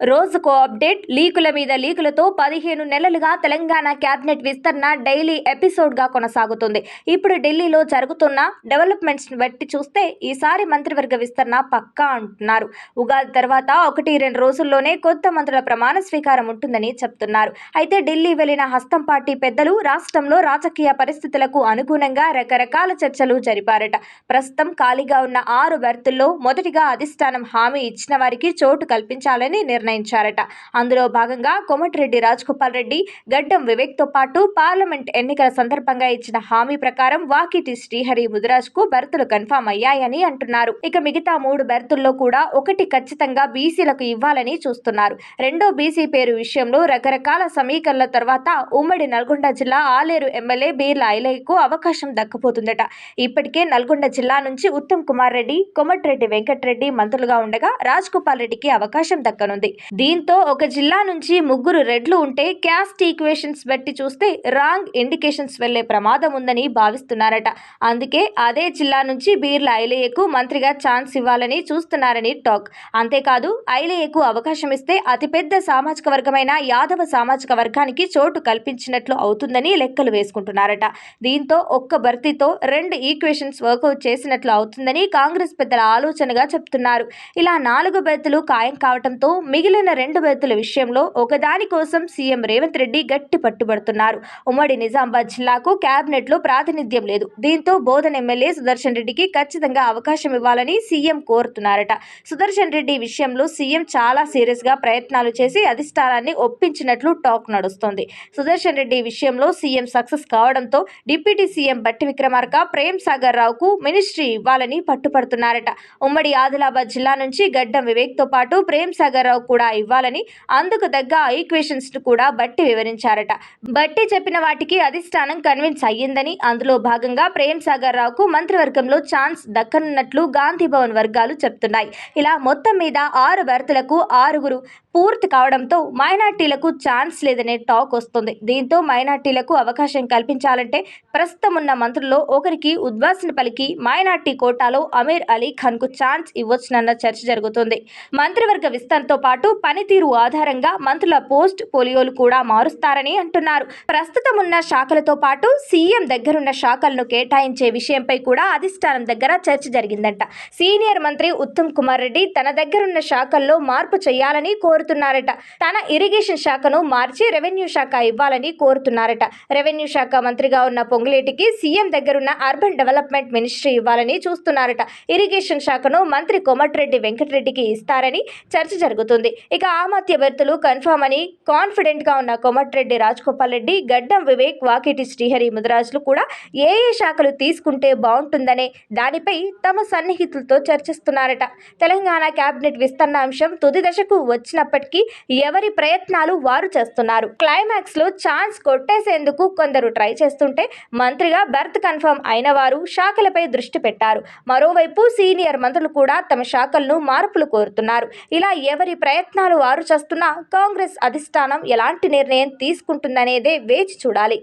రోజుకో అప్డేట్ లీకుల మీద లీకులతో పదిహేను నెలలుగా తెలంగాణ క్యాబినెట్ విస్తరణ డైలీ ఎపిసోడ్గా కొనసాగుతుంది. ఇప్పుడు ఢిల్లీలో జరుగుతున్న డెవలప్మెంట్స్ బట్టి చూస్తే ఈసారి మంత్రివర్గ విస్తరణ పక్కా అంటున్నారు. ఉగాది తర్వాత ఒకటి రెండు రోజుల్లోనే కొత్త మంత్రుల ప్రమాణ స్వీకారం ఉంటుందని చెప్తున్నారు. అయితే ఢిల్లీ వెళ్ళిన హస్తం పార్టీ పెద్దలు రాష్ట్రంలో రాజకీయ పరిస్థితులకు అనుగుణంగా రకరకాల చర్చలు జరిపారట. ప్రస్తుతం ఖాళీగా ఉన్న ఆరు బెర్తుల్లో మొదటిగా అధిష్టానం హామీ ఇచ్చిన వారికి చోటు కల్పించాలని నిర్ణయం నిర్ణయించారట. అందులో భాగంగా కోమటిరెడ్డి రాజగోపాల్ రెడ్డి గడ్డం వివేక్తో పాటు పార్లమెంట్ ఎన్నికల సందర్భంగా ఇచ్చిన హామీ ప్రకారం వాకిటి శ్రీహరి ముదిరాజ్కు బెర్తులు కన్ఫామ్ అయ్యాయని అంటున్నారు. ఇక మిగతా మూడు బెర్తుల్లో కూడా ఒకటి ఖచ్చితంగా బీసీలకు ఇవ్వాలని చూస్తున్నారు. రెండో బీసీ పేరు విషయంలో రకరకాల సమీకరణల తర్వాత ఉమ్మడి నల్గొండ జిల్లా ఆలేరు ఎమ్మెల్యే బీర్ల ఐలయ్యకు అవకాశం దక్కపోతుందట. ఇప్పటికే నల్గొండ జిల్లా నుంచి ఉత్తమ్ కుమార్ రెడ్డి కొమటిరెడ్డి వెంకటరెడ్డి మంత్రులుగా ఉండగా రాజ్ గోపాల్ రెడ్డికి అవకాశం దక్కనుంది. దీంతో ఒక జిల్లా నుంచి ముగ్గురు రెడ్లు ఉంటే క్యాస్ట్ ఈక్వేషన్స్ బట్టి చూస్తే రాంగ్ ఇండికేషన్స్ వెళ్ళే ప్రమాదం ఉందని భావిస్తున్నారట. అందుకే అదే జిల్లా నుంచి బీర్ల ఐలయ్యకు మంత్రిగా ఛాన్స్ ఇవ్వాలని చూస్తున్నారని టాక్. అంతేకాదు ఐలయ్యకు అవకాశం ఇస్తే అతిపెద్ద సామాజిక వర్గమైన యాదవ సామాజిక వర్గానికి చోటు కల్పించినట్లు అవుతుందని లెక్కలు వేసుకుంటున్నారట. దీంతో ఒక్క భర్తీతో రెండు ఈక్వేషన్స్ వర్కౌట్ చేసినట్లు అవుతుందని కాంగ్రెస్ పెద్దల ఆలోచనగా చెప్తున్నారు. ఇలా నాలుగు బెర్తులు ఖాయం కావడంతో మిగిలిన రెండు బెర్తుల విషయంలో ఒకదాని కోసం సీఎం రేవంత్ రెడ్డి గట్టి పట్టుబడుతున్నారు. ఉమ్మడి నిజామాబాద్ జిల్లాకు కేబినెట్లో ప్రాతినిధ్యం లేదు. దీంతో బోధన్ ఎమ్మెల్యే సుదర్శన్ రెడ్డికి ఖచ్చితంగా అవకాశం ఇవ్వాలని సీఎం కోరుతున్నారట. సుదర్శన్ రెడ్డి విషయంలో సీఎం చాలా సీరియస్గా ప్రయత్నాలు చేసి అధిష్టానాన్ని ఒప్పించినట్లు టాక్ నడుస్తోంది. సుదర్శన్ రెడ్డి విషయంలో సీఎం సక్సెస్ కావడంతో డిప్యూటీ సీఎం బట్టి విక్రమార్క ప్రేమ్ సాగర్ రావుకు మినిస్ట్రీ ఇవ్వాలని పట్టుపడుతున్నారట ఉమ్మడి ఆదిలాబాద్ జిల్లా నుంచి గడ్డం వివేక్తో పాటు ప్రేమ్ సాగర్ రావు కూడా ఇవ్వాలని అందుకు తగ్గ ఈక్వేషన్స్ కూడా బట్టి వివరించారట. బట్టి చెప్పిన వాటికి అధిష్టానం కన్విన్స్ అయ్యిందని అందులో భాగంగా ప్రేమ్ సాగర్ రావుకు మంత్రివర్గంలో ఛాన్స్ దక్కనున్నట్లు గాంధీభవన్ వర్గాలు చెప్తున్నాయి. ఇలా మొత్తం మీద ఆరు భర్తలకు ఆరుగురు పూర్తి కావడంతో మైనార్టీలకు ఛాన్స్ లేదనే టాక్ వస్తుంది. దీంతో మైనార్టీలకు అవకాశం కల్పించాలంటే ప్రస్తుతం ఉన్న మంత్రుల్లో ఒకరికి ఉద్వాసన పలికి మైనార్టీ కోటాలో అమీర్ అలీ ఖాన్కు ఛాన్స్ ఇవ్వచ్చునన్న చర్చ జరుగుతుంది. మంత్రివర్గ విస్తరణతో పాటు పనితీరు ఆధారంగా మంత్రుల పోస్ట్ పోలియోలు కూడా మారుస్తారని అంటున్నారు. ప్రస్తుతం ఉన్న శాఖలతో పాటు సీఎం దగ్గరున్న శాఖలను కేటాయించే విషయంపై కూడా అధిష్టానం దగ్గర చర్చ జరిగిందంట. సీనియర్ మంత్రి ఉత్తమ్ కుమార్ రెడ్డి తన దగ్గరున్న శాఖల్లో మార్పు చేయాలని కోరుతున్నారట. తన ఇరిగేషన్ శాఖను మార్చి రెవెన్యూ శాఖ ఇవ్వాలని కోరుతున్నారట. రెవెన్యూ శాఖ మంత్రిగా ఉన్న పొంగులేటికి సీఎం దగ్గరున్న అర్బన్ డెవలప్మెంట్ మినిస్ట్రీ ఇవ్వాలని చూస్తున్నారట. ఇరిగేషన్ శాఖను మంత్రి కోమటిరెడ్డి వెంకటరెడ్డికి ఇస్తారని చర్చ జరుగుతుంది. ఇక ఆమత్య బెర్తులు కన్ఫామ్ అని కాన్ఫిడెంట్గా ఉన్న కోమటిరెడ్డి రాజగోపాల్ రెడ్డి గడ్డం వివేక్ వాకిటి శ్రీహరి ముదిరాజులు కూడా ఏ ఏ శాఖలు తీసుకుంటే బాగుంటుందనే దానిపై తమ సన్నిహితులతో చర్చిస్తున్నారట. తెలంగాణ కేబినెట్ విస్తరణ అంశం తుది దశకు వచ్చినప్పటికీ ఎవరి ప్రయత్నాలు వారు చేస్తున్నారు. క్లైమాక్స్లో ఛాన్స్ కొట్టేసేందుకు కొందరు ట్రై చేస్తుంటే మంత్రిగా బర్త్ కన్ఫర్మ్ అయిన వారు శాఖలపై దృష్టి పెట్టారు. మరోవైపు సీనియర్ మంత్రులు కూడా తమ శాఖలను మార్పులు కోరుతున్నారు. ఇలా ఎవరి ప్రయత్నం ప్రయత్నాలు వారు చేస్తున్నా కాంగ్రెస్ అధిష్టానం ఎలాంటి నిర్ణయం తీసుకుంటుందనేదే వేచి చూడాలి.